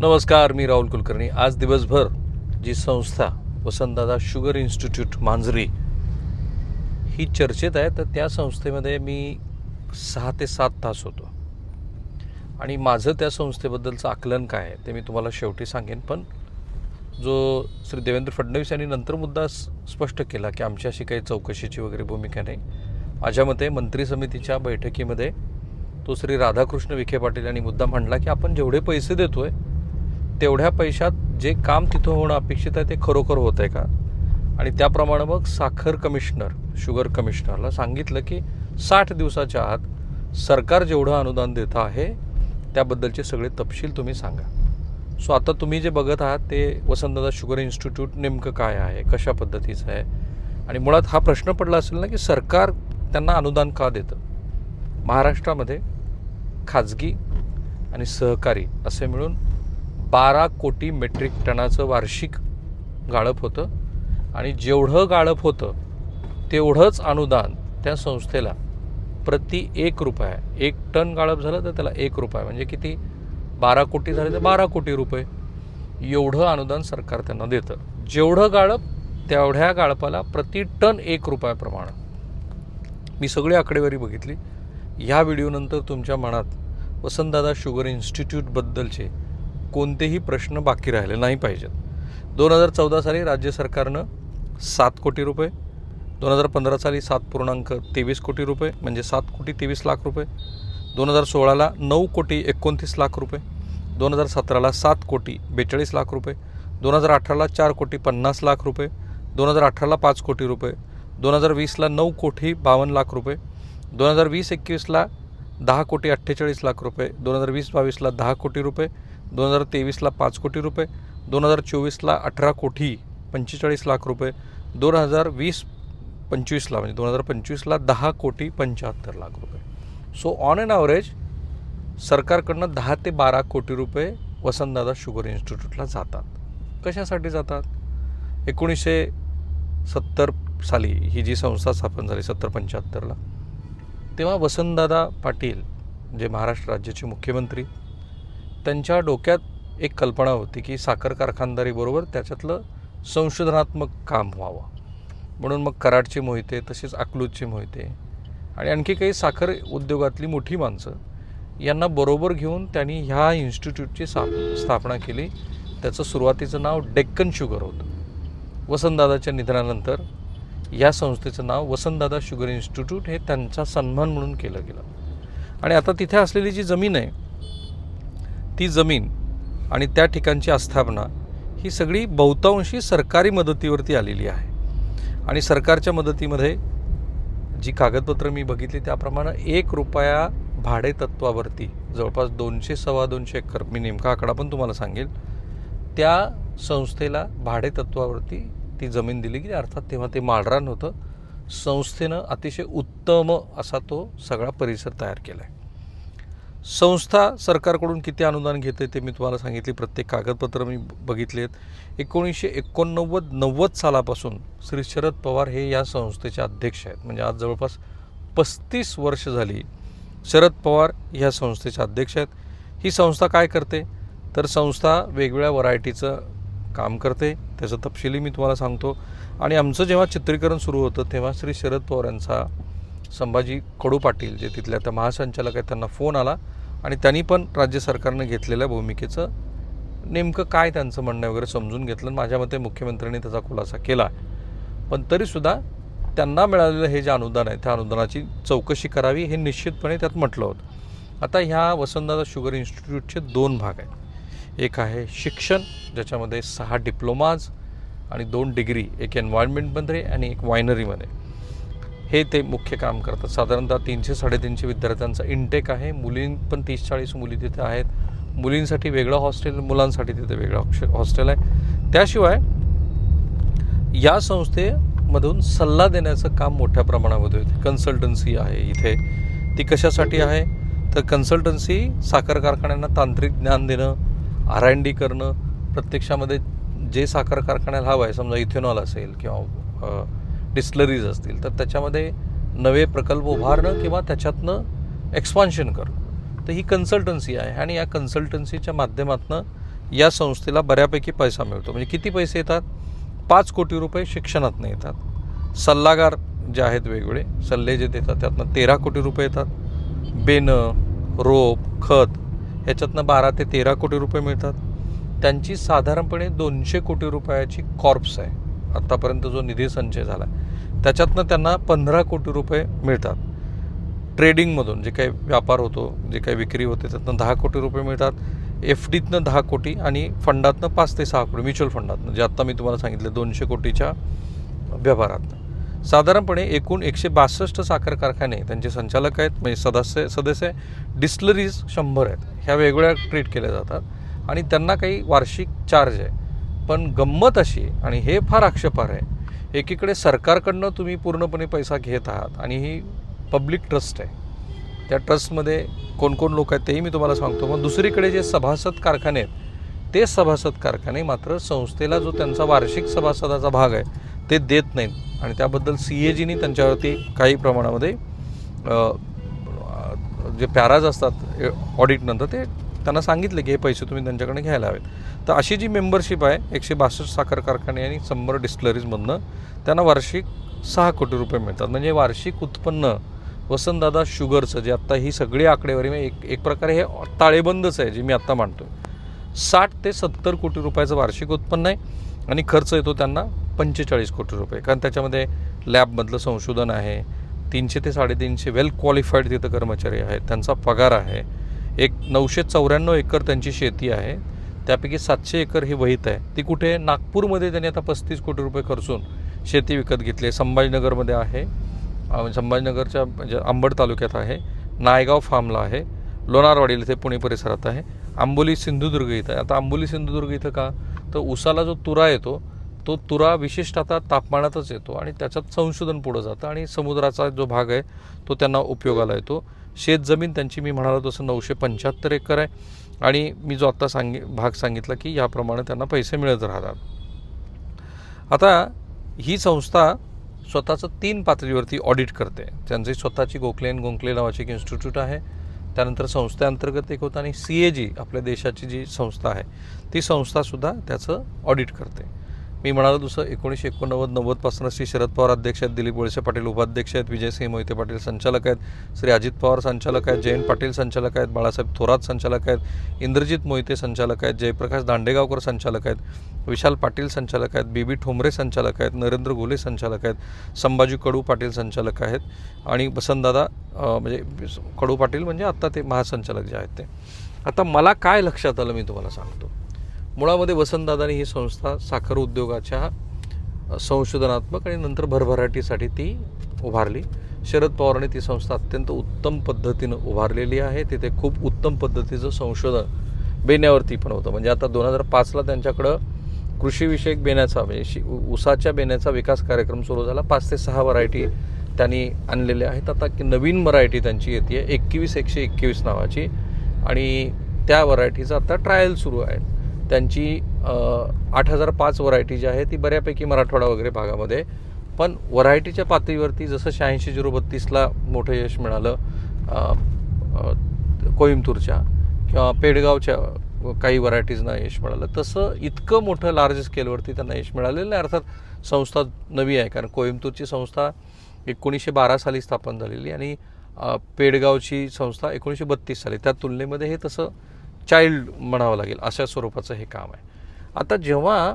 नमस्कार मी राहुल कुलकर्णी. आज दिवसभर जी संस्था वसंतदादा शुगर इन्स्टिट्यूट मांजरी ही चर्चेत आहे तर त्या संस्थेमध्ये मी सहा ते सात तास होतो. आणि माझं त्या संस्थेबद्दलचं आकलन काय आहे ते मी तुम्हाला शेवटी सांगेन. पण जो श्री देवेंद्र फडणवीस यांनी नंतर मुद्दा स्पष्ट केला की आमची अशी काही चौकशीची वगैरे भूमिका नाही. माझ्या मते मंत्री समितीच्या बैठकीमध्ये तो श्री राधाकृष्ण विखे पाटील यांनी मुद्दा मांडला की आपण जेवढे पैसे देतो आहे तेवढ्या पैशात जे काम तिथं होणं अपेक्षित आहे ते खरोखर होत आहे का? आणि त्याप्रमाणे मग साखर कमिशनर शुगर कमिशनरला सांगितलं की साठ दिवसाच्या आत सरकार जेवढं अनुदान देतं आहे त्याबद्दलचे सगळे तपशील तुम्ही सांगा. सो आता तुम्ही जे बघत आहात ते वसंतदादा शुगर इन्स्टिट्यूट नेमकं काय आहे कशा पद्धतीचं आहे? आणि मुळात हा प्रश्न पडला असेल ना की सरकार त्यांना अनुदान का देतं? महाराष्ट्रामध्ये खाजगी आणि सहकारी असे मिळून बारा कोटी मेट्रिक टनाचं वार्षिक गाळप होतं. आणि जेवढं गाळप होतं तेवढंच अनुदान त्या संस्थेला प्रति एक रुपया एक टन गाळप झालं तर त्याला एक रुपया म्हणजे किती? बारा कोटी झाले तर बारा कोटी रुपये. एवढं अनुदान सरकार त्यांना देतं. जेवढं गाळप तेवढ्या गाळपाला प्रति टन एक रुपयाप्रमाणे मी सगळी आकडेवारी बघितली. ह्या व्हिडिओनंतर तुमच्या मनात वसंतदादा शुगर इन्स्टिट्यूटबद्दलचे कोणतेही प्रश्न बाकी राहिले नाही पाहिजेत. दोन हजार चौदा साली राज्य सरकारनं सात कोटी रुपये दोन हजार पंधरा साली सात पूर्णांक तेवीस कोटी रुपये म्हणजे सात कोटी तेवीस लाख रुपये दोन हजार सोळाला नऊ कोटी एकोणतीस लाख रुपये दोन हजार सतराला सात कोटी बेचाळीस लाख रुपये दोन हजार अठराला चार कोटी पन्नास लाख रुपये दोन हजार अठराला पाच कोटी रुपये दोन हजार वीसला नऊ कोटी बावन्न लाख रुपये दोन हजार वीस एकवीसला दहा कोटी अठ्ठेचाळीस लाख रुपये दोन हजार वीस बावीसला दहा कोटी रुपये दोन हजार तेवीसला पाच कोटी रुपये दोन हजार चोवीसला अठरा कोटी पंचेचाळीस लाख रुपये दोन हजार वीस पंचवीसला म्हणजे दोन हजार पंचवीसला दहा कोटी पंच्याहत्तर लाख रुपये. सो ऑन अँड ॲव्हरेज सरकारकडनं दहा ते बारा कोटी रुपये वसंतदादा शुगर इन्स्टिट्यूटला जातात. कशासाठी जातात? एकोणीसशे सत्तर साली ही जी संस्था स्थापन झाली सत्तर पंच्याहत्तरला तेव्हा वसंतदादा पाटील जे महाराष्ट्र राज्याचे मुख्यमंत्री त्यांच्या डोक्यात एक कल्पना होती की साखर कारखानदारीबरोबर त्याच्यातलं संशोधनात्मक काम व्हावं. म्हणून मग कराडची मोहिते तसेच अकलूजची मोहिते आणि आणखी काही साखर उद्योगातली मोठी माणसं यांना बरोबर घेऊन त्यांनी ह्या इन्स्टिट्यूटची साप स्थापना केली. त्याचं सुरुवातीचं नाव डेक्कन शुगर होतं. वसंतदादाच्या निधनानंतर या संस्थेचं नाव वसंतदादा शुगर इन्स्टिट्यूट हे त्यांचा सन्मान म्हणून केलं गेलं. आणि आता तिथे असलेली जी जमीन आहे ती जमीन आणि त्या ठिकाणची आस्थापना ही सगळी बहुतांशी सरकारी मदतीवरती आलेली आहे. आणि सरकारच्या मदतीमध्ये जी कागदपत्रं मी बघितली त्याप्रमाणे एक रुपया भाडे तत्वावरती जवळपास दोनशे सव्वा दोनशे एकर मी नेमका आकडा पण तुम्हाला सांगेल त्या संस्थेला भाडे तत्वावरती ती जमीन दिली गेली. अर्थात तेव्हा ते माळरान होतं. संस्थेनं अतिशय उत्तम असा तो सगळा परिसर तयार केला आहे संस्था सरकारकडून किती अनुदान घेते ते मी तुम्हाला सांगितले. प्रत्येक कागदपत्र मी बघितले आहेत. एकोणीसशे एकोणनव्वद नव्वद सालापासून श्री शरद पवार हे या संस्थेचे अध्यक्ष आहेत. म्हणजे आज जवळपास पस्तीस वर्ष झाली शरद पवार ह्या संस्थेचे अध्यक्ष आहेत. ही संस्था काय करते? तर संस्था वेगवेगळ्या व्हरायटीचं काम करते. त्याचं तपशिली मी तुम्हाला सांगतो. आणि आमचं जेव्हा चित्रीकरण सुरू होतं तेव्हा श्री शरद पवार यांचा संभाजी कडू पाटील जे तिथल्या त्या महासंचालक आहेत त्यांना फोन आला आणि त्यांनी पण राज्य सरकारनं घेतलेल्या भूमिकेचं नेमकं काय त्यांचं म्हणणं वगैरे समजून घेतलं. आणि माझ्या मते मुख्यमंत्र्यांनी त्याचा खुलासा केला पण तरीसुद्धा त्यांना मिळालेलं हे जे अनुदान आहे त्या अनुदानाची चौकशी करावी हे निश्चितपणे त्यात म्हटलं होतं. आता ह्या वसंतदादा शुगर इन्स्टिट्यूटचे दोन भाग आहेत. एक आहे शिक्षण ज्याच्यामध्ये सहा डिप्लोमाज आणि दोन डिग्री एक एन्व्हायरमेंटमध्ये आणि एक वायनरीमध्ये. हे ते मुख्य काम करतात. साधारणतः तीनशे साडेतीनशे विद्यार्थ्यांचा इंटेक आहे. मुलीं पण तीस चाळीस मुली तिथे आहेत. मुलींसाठी वेगळं हॉस्टेल मुलांसाठी तिथे वेगळं हॉस्टेल आहे. त्याशिवाय या संस्थेमधून सल्ला देण्याचं काम मोठ्या प्रमाणामध्ये होते. कन्सल्टन्सी आहे इथे. ती कशासाठी आहे? तर कन्सल्टन्सी साखर कारखान्यांना तांत्रिक ज्ञान देणं आर एन डी करणं प्रत्यक्षामध्ये जे साखर कारखान्याला हवं आहे समजा इथेनॉल असेल किंवा डिस्लरीज असतील तर त्याच्यामध्ये नवे प्रकल्प उभारणं किंवा त्याच्यातनं एक्सपान्शन करणं. तर ही कन्सल्टन्सी आहे आणि या कन्सल्टन्सीच्या माध्यमातून या संस्थेला बऱ्यापैकी पैसा मिळतो. म्हणजे किती पैसे येतात? पाच कोटी रुपये शिक्षणातनं येतात. सल्लागार जे आहेत वेगवेगळे सल्ले जे देतात त्यातनं तेरा कोटी रुपये येतात. बेनं रोप खत ह्याच्यातनं बारा ते तेरा कोटी रुपये मिळतात. त्यांची साधारणपणे दोनशे कोटी रुपयाची कॉर्प्स आहे. आत्तापर्यंत जो निधी संचय झाला आहे. त्याच्यातनं त्यांना पंधरा कोटी रुपये मिळतात. ट्रेडिंगमधून जे काही व्यापार होतो जे काही विक्री होते त्यातनं दहा कोटी रुपये मिळतात. एफ डीतनं दहा कोटी आणि फंडातनं पाच ते सहा कोटी म्युच्युअल फंडातनं जे आत्ता मी तुम्हाला सांगितलं दोनशे कोटीच्या व्यवहारातनं. साधारणपणे एकूण एकशे बासष्ट साखर कारखाने त्यांचे संचालक आहेत म्हणजे सदस्य सदस्य डिस्लरीज शंभर आहेत. ह्या वेगवेगळ्या ट्रीट केल्या जातात आणि त्यांना काही वार्षिक चार्ज आहे. पण गंमत अशी आणि हे फार आक्षेपार आहे एकीकडे सरकारकडनं तुम्ही पूर्णपणे पैसा घेत आहात आणि ही पब्लिक ट्रस्ट आहे. त्या ट्रस्टमध्ये कोण कोण लोक आहेत तेही मी तुम्हाला सांगतो. मग दुसरीकडे जे सभासद कारखाने आहेत ते सभासद कारखाने मात्र संस्थेला जो त्यांचा वार्षिक सभासदाचा भाग आहे ते देत नाहीत. आणि त्याबद्दल सी ए जीनी त्यांच्यावरती काही प्रमाणामध्ये जे पॅराज असतात ऑडिटनंतर ते त्यांना सांगितले की हे पैसे तुम्ही त्यांच्याकडे घ्यायला हवेत. तर अशी जी मेंबरशिप आहे एकशे बासष्ट साखर कारखाने आणि शंभर डिस्टलरीजमधनं त्यांना वार्षिक सहा कोटी रुपये मिळतात. म्हणजे वार्षिक उत्पन्न वसंतदादा शुगरचं जे आत्ता ही सगळी आकडेवारी म्हणजे एक एक प्रकारे हे ताळेबंदच आहे जे मी आत्ता मांडतो साठ ते सत्तर कोटी रुपयाचं वार्षिक उत्पन्न आहे आणि खर्च येतो त्यांना पंचेचाळीस कोटी रुपये. कारण त्याच्यामध्ये लॅबमधलं संशोधन आहे. तीनशे ते साडेतीनशे वेल क्वालिफाईड तिथं कर्मचारी आहेत. त्यांचा पगार आहे. एक नऊशे चौऱ्याण्णव एकर त्यांची शेती आहे. त्यापैकी सातशे एकर ही वहीत आहे. ती कुठे? नागपूरमध्ये त्यांनी आता पस्तीस कोटी रुपये खर्चून शेती विकत घेतली आहे. संभाजीनगरमध्ये आहे. संभाजीनगरच्या म्हणजे अंबड तालुक्यात आहे. नायगाव फार्मला आहे. लोणारवाडीला इथे पुणे परिसरात आहे. आंबोली सिंधुदुर्ग इथं आहे. आता आंबोली सिंधुदुर्ग इथं का? तर उसाला जो तुरा येतो तो तुरा विशिष्ट आता तापमानातच येतो आणि त्याच्यात संशोधन पुढं जातं आणि समुद्राचा जो भाग आहे तो त्यांना उपयोगाला येतो. शेत जमीन त्यांची मी म्हणालो तसं नऊशे पंच्याहत्तर एकर आहे. आणि मी जो आत्ता सांगे भाग सांगितला की याप्रमाणे त्यांना पैसे मिळत राहतात. आता ही संस्था स्वतःचं तीन पातळीवरती ऑडिट करते. त्यांची स्वतःची गोखले अँड गोंखले नावाची एक इन्स्टिट्यूट आहे. त्यानंतर संस्थेअंतर्गत एक होतं आणि सी ए जी आपल्या देशाची जी संस्था आहे ती संस्थासुद्धा त्याचं ऑडिट करते. मी म्हणालो दुसरं एकोणीसशे एकोणनव्वद नव्वदपासून श्री शरद पवार अध्यक्ष आहेत दिलीप वळसे पाटील उपाध्यक्ष आहेत विजयसिंह मोहिते पाटील संचालक आहेत श्री अजित पवार संचालक आहेत जयंत पाटील संचालक आहेत बाळासाहेब थोरात संचालक आहेत इंद्रजित मोहिते संचालक आहेत जयप्रकाश दांडेगावकर संचालक आहेत विशाल पाटील संचालक आहेत बी बी ठोंबरे संचालक आहेत नरेंद्र घोले संचालक आहेत संभाजी कडू पाटील संचालक आहेत आणि वसंतदादा म्हणजे कडू पाटील म्हणजे आत्ता ते महासंचालक जे आहेत ते. आता मला काय लक्षात आलं मी तुम्हाला सांगतो. मुळामध्ये वसंतदादानी ही संस्था साखर उद्योगाच्या संशोधनात्मक आणि नंतर भरभराटीसाठी ती उभारली. शरद पवारांनी ती संस्था अत्यंत उत्तम पद्धतीनं उभारलेली आहे. तिथे खूप उत्तम पद्धतीचं संशोधन बेण्यावरती पण होतं. म्हणजे आता दोन हजार पाचला त्यांच्याकडं कृषीविषयक बेण्याचा म्हणजे शि उसाच्या बेण्याचा विकास कार्यक्रम सुरू झाला. पाच ते सहा व्हरायटी त्यांनी आणलेल्या आहेत. आता की नवीन व्हरायटी त्यांची येते. एकवीस एकशे एकवीस नावाची. आणि त्या व्हरायटीचं आता ट्रायल सुरू आहे. त्यांची आठ हजार पाच व्हरायटी जी आहे ती बऱ्यापैकी मराठवाडा वगैरे भागामध्ये. पण व्हरायटीच्या पातळीवरती जसं शहाऐंशी झिरो बत्तीसला मोठं यश मिळालं कोईमतूरच्या किंवा पेडगावच्या काही व्हरायटीजना यश मिळालं तसं इतकं मोठं लार्ज स्केलवरती त्यांना यश मिळालेलं नाही. अर्थात संस्था नवी आहे कारण कोईमतूरची संस्था एकोणीसशे बारा साली स्थापन झालेली आणि पेडगावची संस्था एकोणीसशे बत्तीस साली. त्या तुलनेमध्ये हे तसं चाइल्ड म्हणावं लागेल अशा स्वरूपाचं हे काम आहे. आता जेव्हा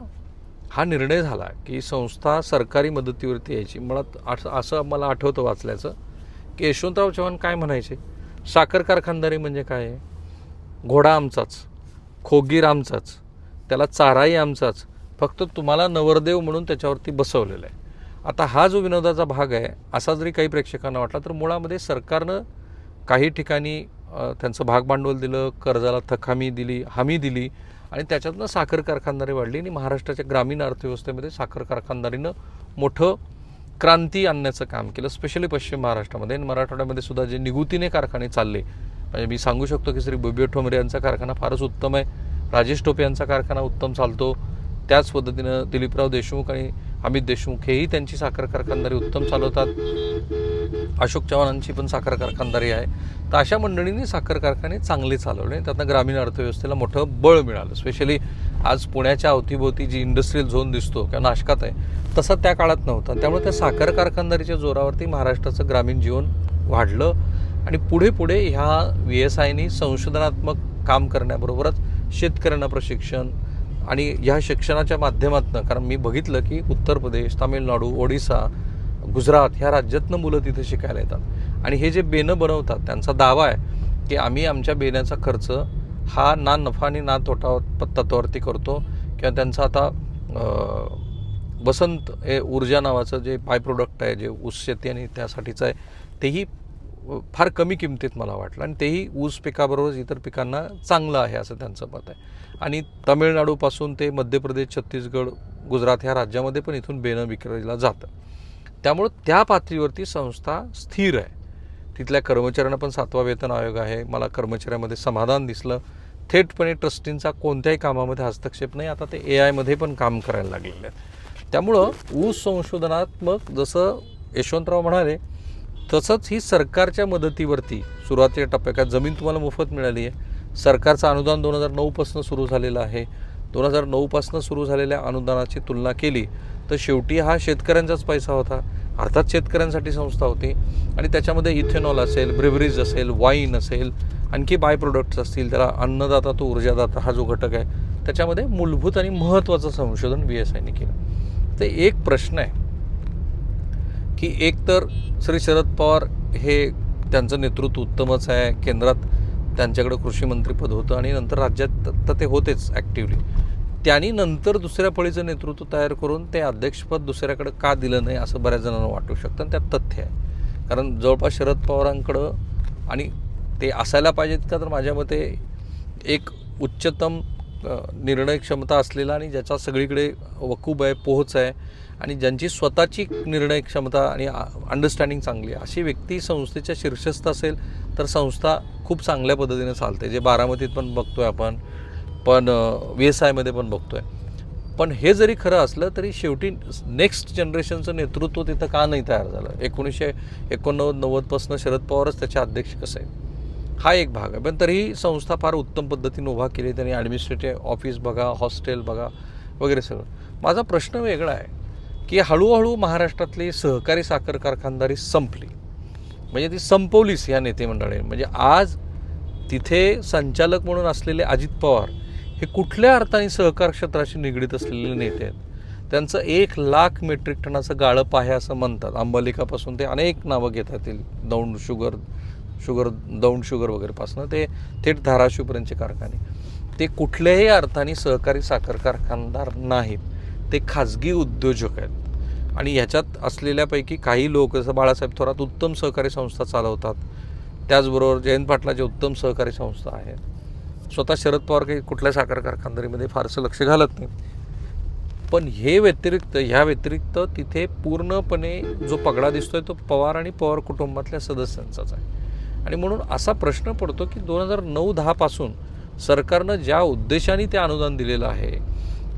हा निर्णय झाला की संस्था सरकारी मदतीवरती यायची मला आठ- असं मला आठवतं वाचल्याचं की यशवंतराव चव्हाण काय म्हणायचे? साखर कारखानदारी म्हणजे काय? आहे घोडा आमचाच खोगीर आमचाच त्याला चाराही आमचाच फक्त तुम्हाला नवरदेव म्हणून त्याच्यावरती बसवलेलं आहे. आता हा जो विनोदाचा भाग आहे असा जरी काही प्रेक्षकांना वाटला तर मुळामध्ये सरकारनं काही ठिकाणी त्यांचं भागभांडवल दिलं कर्जाला थकामी दिली हमी दिली आणि त्याच्यातनं साखर कारखानदारी वाढली आणि महाराष्ट्राच्या ग्रामीण अर्थव्यवस्थेमध्ये साखर कारखानदारीनं मोठं क्रांती आणण्याचं काम केलं स्पेशली पश्चिम महाराष्ट्रामध्ये. आणि मराठवाड्यामध्ये सुद्धा जे निगुतीने कारखाने चालले म्हणजे मी सांगू शकतो की श्री बुबे ठोंबरे यांचा कारखाना फारच उत्तम आहे. राजेश टोपे यांचा कारखाना उत्तम चालतो. त्याच पद्धतीनं दिलीपराव देशमुख आणि अमित देशमुख हेही त्यांची साखर कारखानदारी उत्तम चालवतात. अशोक चव्हाणांची पण साखर कारखानदारी आहे. तर अशा मंडळींनी साखर कारखाने चांगले चालवले. त्यातनं ग्रामीण अर्थव्यवस्थेला मोठं बळ मिळालं. स्पेशली आज पुण्याच्या अवतीभोवती जी इंडस्ट्रीयल झोन दिसतो किंवा नाशकात आहे तसा त्या काळात नव्हता. त्यामुळे त्या साखर कारखानदारीच्या जोरावरती महाराष्ट्राचं ग्रामीण जीवन वाढलं. आणि पुढे पुढे ह्या व्ही एस आयनी संशोधनात्मक काम करण्याबरोबरच शेतकऱ्यांना प्रशिक्षण आणि ह्या शिक्षणाच्या माध्यमातून कारण मी बघितलं की उत्तर प्रदेश तामिळनाडू ओडिसा गुजरात ह्या राज्यातनं मुलं तिथे शिकायला येतात. आणि हे जे बेनं बनवतात त्यांचा दावा आहे की आम्ही आमच्या बेण्याचा खर्च हा ना नफा आणि ना तोटा तत्वावरती करतो किंवा त्यांचा आता वसंत हे ऊर्जा नावाचं जे बाय प्रोडक्ट आहे जे ऊस शेती आणि त्यासाठीचं आहे तेही फार कमी किमतीत मला वाटलं. आणि तेही ऊस पिकाबरोबरच इतर पिकांना चांगलं आहे असं त्यांचं मत आहे. आणि तमिळनाडूपासून ते मध्य प्रदेश छत्तीसगड गुजरात ह्या राज्यामध्ये पण इथून बेनं विक्रीला जातं. त्यामुळं त्या पातळीवरती संस्था स्थिर आहे. तिथल्या कर्मचाऱ्यांना पण सातवा वेतन आयोग आहे. मला कर्मचाऱ्यामध्ये समाधान दिसलं. थेटपणे ट्रस्टींचा कोणत्याही कामामध्ये हस्तक्षेप नाही. आता ते ए आयमध्ये पण काम करायला लागलेले आहेत. त्यामुळं ऊस संशोधनात्मक जसं यशवंतराव म्हणाले तसंच ही सरकारच्या मदतीवरती सुरुवातीच्या टप्प्यात जमीन तुम्हाला मोफत मिळाली आहे. सरकारचं अनुदान दोन हजार नऊपासून सुरू झालेलं आहे. दोन हजार नऊपासून सुरू झालेल्या अनुदानाची तुलना केली तर शेवटी हा शेतकऱ्यांचाच पैसा होता. अर्थात शेतकऱ्यांसाठी संस्था होती. आणि त्याच्यामध्ये इथेनॉल असेल ब्रिव्हरीज असेल वाईन असेल आणखी बाय प्रोडक्ट्स असतील त्याला अन्नदाता तो ऊर्जादाता हा जो घटक आहे त्याच्यामध्ये मूलभूत आणि महत्त्वाचं संशोधन बी एस आयने केलं. तर एक प्रश्न आहे की एक तर श्री शरद पवार हे त्यांचं नेतृत्व उत्तमच आहे केंद्रात त्यांच्याकडे कृषी मंत्रीपद होतं आणि नंतर राज्यात तर ते होतेच ॲक्टिवली त्यांनी नंतर दुसऱ्या पळीचं नेतृत्व तयार करून ते अध्यक्षपद दुसऱ्याकडे का दिलं नाही असं बऱ्याच जणांना वाटू शकतं आणि त्यात तथ्य आहे. कारण जवळपास शरद पवारांकडं आणि ते असायला पाहिजेत का? तर माझ्या मते एक उच्चतम निर्णय क्षमता असलेला आणि ज्याचा सगळीकडे वकूब आहे पोहोच आहे आणि ज्यांची स्वतःची निर्णय क्षमता आणि अंडरस्टँडिंग चांगली आहे. अशी व्यक्ती संस्थेच्या शीर्षस्थ असेल तर संस्था खूप चांगल्या पद्धतीने चालते. जे बारामतीत पण बघतो आहे आपण पण व्ही एस आयमध्ये पण बघतो आहे पण हे जरी खरं असलं तरी शेवटी नेक्स्ट जनरेशनचं नेतृत्व तिथं का नाही तयार झालं? एकोणीसशे एकोणनव्वद नव्वदपासून शरद पवारच त्याचे अध्यक्ष कसं? आहे हा एक भाग आहे. पण तरीही संस्था फार उत्तम पद्धतीने उभा केली त्यांनी ॲडमिनिस्ट्रेटिव्ह ऑफिस बघा हॉस्टेल बघा वगैरे सगळं. माझा प्रश्न वेगळा आहे की हळूहळू महाराष्ट्रातली सहकारी साखर कारखानदारी संपली. म्हणजे ती संपवलीच या नेते मंडळी म्हणजे आज तिथे संचालक म्हणून असलेले अजित पवार हे कुठल्या अर्थाने सहकार क्षेत्राशी निगडीत असलेले नेते आहेत? त्यांचं एक लाख मेट्रिक टनाचं गाळप आहे असं म्हणतात. अंबालिकापासून ते अनेक नावं घेतात Daund sugar sugar Daund sugar वगैरेपासून ते थेट धाराशिवपर्यंतचे कारखाने. ते कुठल्याही अर्थाने सहकारी साखर कारखानदार नाहीत. ते खाजगी उद्योजक आहेत. आणि ह्याच्यात असलेल्यापैकी काही लोक जसं बाळासाहेब थोरात उत्तम सहकारी संस्था चालवतात. त्याचबरोबर जयंत पाटलाची उत्तम सहकारी संस्था आहेत स्वतः शरद पवार काही कुठल्या साखर कारखानदारीमध्ये फारसं लक्ष घालत नाही. पण हे व्यतिरिक्त ह्या व्यतिरिक्त तिथे पूर्णपणे जो पगडा दिसतोय तो पवार आणि पवार कुटुंबातल्या सदस्यांचाच आहे. आणि म्हणून असा प्रश्न पडतो की दोन हजार नऊ दहापासून सरकारनं ज्या उद्देशाने ते अनुदान दिलेलं आहे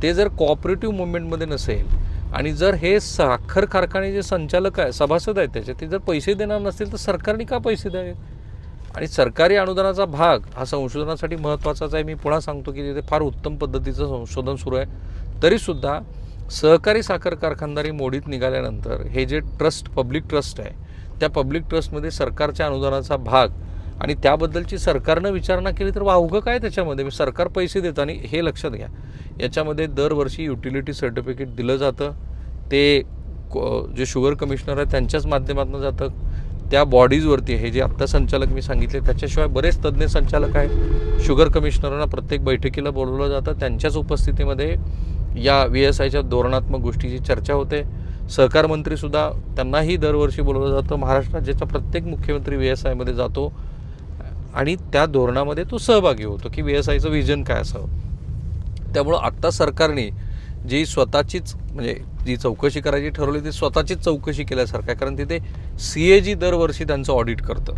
ते जर कॉपरेटिव्ह मुवमेंटमध्ये नसेल आणि जर हे साखर कारखाने जे संचालक आहे सभासद आहेत त्याचे ते जर पैसे देणार नसतील तर सरकारने का पैसे द्यावेत आणि सरकारी अनुदानाचा भाग हा संशोधनासाठी महत्त्वाचाच आहे. मी पुन्हा सांगतो की तिथे फार उत्तम पद्धतीचं संशोधन सुरू आहे. तरीसुद्धा सहकारी साखर कारखानदारी मोडीत निघाल्यानंतर हे जे ट्रस्ट पब्लिक ट्रस्ट आहे त्या पब्लिक ट्रस्टमध्ये सरकारच्या अनुदानाचा भाग आणि त्याबद्दलची सरकारनं विचारणा केली तर वावगं काय त्याच्यामध्ये? मी सरकार पैसे देतं आणि हे लक्षात घ्या. याच्यामध्ये दरवर्षी युटिलिटी सर्टिफिकेट दिलं जातं. ते जे शुगर कमिशनर आहे त्यांच्याच माध्यमातून जातं. त्या बॉडीजवरती हे जे आत्ता संचालक मी सांगितले त्याच्याशिवाय बरेच तज्ज्ञ संचालक आहेत. शुगर कमिशनरांना प्रत्येक बैठकीला बोलवलं जातं. त्यांच्याच उपस्थितीमध्ये या व्ही एस आयच्या धोरणात्मक गोष्टीची चर्चा होते. सहकार मंत्रीसुद्धा त्यांनाही दरवर्षी बोलवलं जातं. महाराष्ट्र राज्याचा प्रत्येक मुख्यमंत्री व्ही एस आयमध्ये जातो. आणि त्या धोरणामध्ये तो सहभागी होतो की व्ही एस आयचं व्हिजन काय असावं. त्यामुळं आत्ता सरकारने जी स्वतःचीच म्हणजे जी चौकशी करायची ठरवली ती स्वतःचीच चौकशी केल्यासारखं आहे. कारण तिथे सी ए जी दरवर्षी त्यांचं ऑडिट करतं.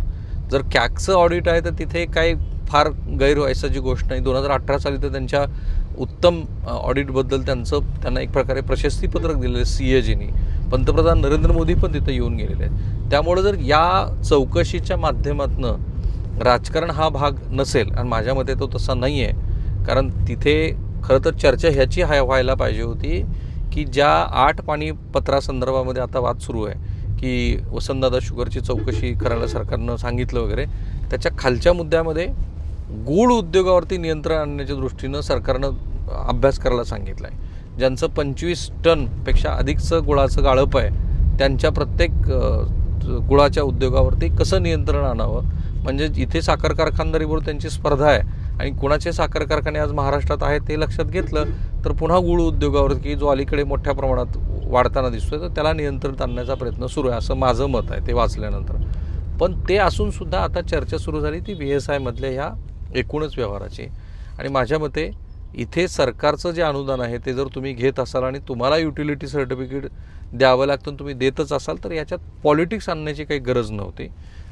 जर कॅकचं ऑडिट आहे तर तिथे काही फार गैर गोष्ट नाही. दोन हजार अठरा साली तर त्यांच्या उत्तम ऑडिटबद्दल त्यांचं त्यांना एक प्रकारे प्रशस्तीपत्रक दिलेलं सी ए जीनी. पंतप्रधान नरेंद्र मोदी पण तिथं येऊन गेलेले आहेत. त्यामुळं जर या चौकशीच्या माध्यमातनं राजकारण हा भाग नसेल आणि माझ्या मते तो तसा नाही आहे कारण तिथे खरं तर चर्चा ह्याची हाय व्हायला पाहिजे होती की ज्या आठ पाणीपत्रासंदर्भामध्ये आता वाद सुरू आहे की वसंतदादा शुगरची चौकशी करायला सरकारनं सांगितलं वगैरे त्याच्या खालच्या मुद्द्यामध्ये गूळ उद्योगावरती नियंत्रण आणण्याच्या दृष्टीनं सरकारनं अभ्यास करायला सांगितलं आहे ज्यांचं पंचवीस टनपेक्षा अधिकचं गुळाचं गाळप आहे त्यांच्या प्रत्येक गुळाच्या उद्योगावरती कसं नियंत्रण आणावं? म्हणजे इथे साखर कारखानदारीबरोबर त्यांची स्पर्धा आहे आणि कुणाचे साखर कारखाने आज महाराष्ट्रात आहेत ते लक्षात घेतलं तर पुन्हा गुळ उद्योगावर की जो अलीकडे मोठ्या प्रमाणात वाढताना दिसतोय तर त्याला नियंत्रण आणण्याचा प्रयत्न सुरू आहे असं माझं मत आहे ते वाचल्यानंतर. पण ते असूनसुद्धा आता चर्चा सुरू झाली ती व्ही एस आयमधल्या ह्या एकूणच व्यवहाराची. आणि माझ्या मते इथे सरकारचं जे अनुदान आहे ते जर तुम्ही घेत असाल आणि तुम्हाला युटिलिटी सर्टिफिकेट द्यावं लागतं तुम्ही देतच असाल तर याच्यात पॉलिटिक्स आणण्याची काही गरज नव्हती.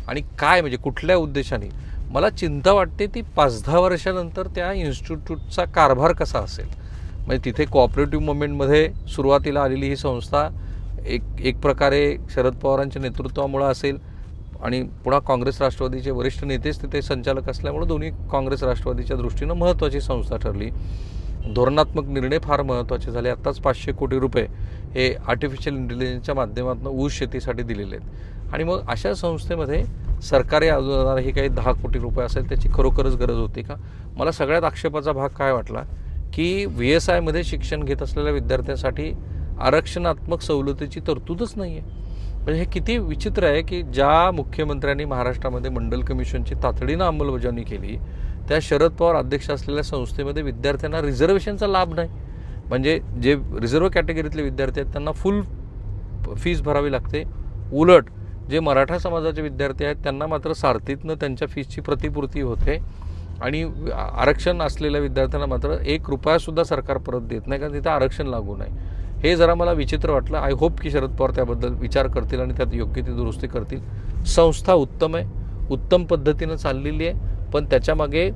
आणि काय म्हणजे कुठल्या उद्देशाने? मला चिंता वाटते ती पाच दहा वर्षानंतर त्या इन्स्टिट्यूटचा कारभार कसा असेल. म्हणजे तिथे कॉपरेटिव्ह मुवमेंटमध्ये सुरुवातीला आलेली ही संस्था एक एक प्रकारे शरद पवारांच्या नेतृत्वामुळं असेल आणि पुन्हा काँग्रेस राष्ट्रवादीचे वरिष्ठ नेतेच तिथे संचालक असल्यामुळे दोन्ही काँग्रेस राष्ट्रवादीच्या दृष्टीनं महत्त्वाची संस्था ठरली. धोरणात्मक निर्णय फार महत्त्वाचे झाले. आत्ताच पाचशे कोटी रुपये हे आर्टिफिशियल इंटेलिजन्सच्या माध्यमातून ऊस शेतीसाठी दिलेले आहेत. आणि मग अशा संस्थेमध्ये सरकारी अनुदान हे काही दहा कोटी रुपये असेल त्याची खरोखरच गरज होती का? मला सगळ्यात आक्षेपाचा भाग काय वाटला? की व्ही एस आयमध्ये शिक्षण घेत असलेल्या विद्यार्थ्यांसाठी आरक्षणात्मक सवलतीची तरतूदच नाही आहे म्हणजे हे किती विचित्र आहे की ज्या मुख्यमंत्र्यांनी महाराष्ट्रामध्ये मंडल कमिशनची तातडीनं अंमलबजावणी केली त्या शरद पवार अध्यक्ष असलेल्या संस्थेमध्ये विद्यार्थ्यांना रिझर्वेशनचा लाभ नाही. म्हणजे जे रिझर्व्ह कॅटेगरीतले विद्यार्थी आहेत त्यांना फुल फीज भरावी लागते. उलट जे मराठा समाजाचे विद्यार्थी आहेत त्यांना मात्र सारथीतनं त्यांच्या फीजची प्रतिपूर्ती होते. आणि आरक्षण असलेल्या विद्यार्थ्यांना मात्र एक रुपयासुद्धा सरकार परत देत नाही कारण तिथं आरक्षण लागू नाही हे जरा मला विचित्र वाटलं. आय होप की शरद पवार त्याबद्दल विचार करतील आणि त्यात योग्य ती दुरुस्ती करतील. संस्था उत्तम आहे. उत्तम पद्धतीनं चाललेली आहे. पण त्याच्यामागे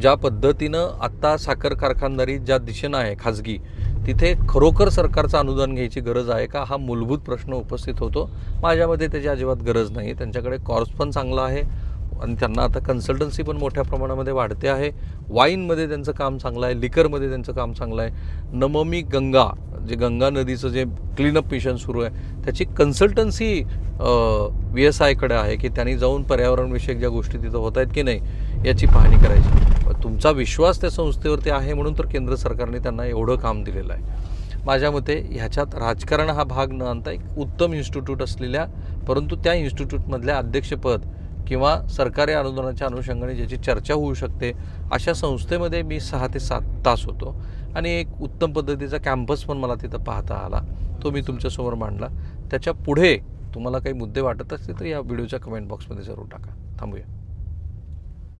ज्या पद्धतीनं आत्ता साखर कारखानदारी ज्या दिशेनं आहे खाजगी तिथे खरोखर सरकारचं अनुदान घ्यायची गरज आहे का? हा मूलभूत प्रश्न उपस्थित होतो. माझ्यामध्ये त्याची अजिबात गरज नाही. त्यांच्याकडे कॉर्स पण चांगला आहे. आणि त्यांना आता कन्सल्टन्सी पण मोठ्या प्रमाणामध्ये वाढते आहे. वाईनमध्ये त्यांचं काम चांगलं आहे. लिकरमध्ये त्यांचं काम चांगलं आहे. नममी गंगा जे गंगा नदीचं जे क्लीनअप मिशन सुरू आहे त्याची कन्सल्टन्सी व्ही एस आयकडे आहे की त्यांनी जाऊन पर्यावरणविषयक ज्या गोष्टी तिथं होत आहेत की नाही याची पाहणी करायची. तुमचा विश्वास त्या संस्थेवरती आहे म्हणून तर केंद्र सरकारने त्यांना एवढं काम दिलेलं आहे. माझ्या मते ह्याच्यात राजकारण हा भाग न आणता एक उत्तम इन्स्टिट्यूट असलेल्या परंतु त्या इन्स्टिट्यूटमधल्या अध्यक्षपद किंवा सरकारी अनुदानाच्या अनुषंगाने ज्याची चर्चा होऊ शकते अशा संस्थेमध्ये मी सहा ते सात तास होतो. आणि एक उत्तम पद्धतीचा कॅम्पस पण मला तिथं पाहता आला. तो मी तुमच्यासमोर मांडला. त्याच्या पुढे तुम्हाला काही मुद्दे वाटत असतील तर या व्हिडिओच्या कमेंट बॉक्समध्ये जरूर टाका. थांबूया.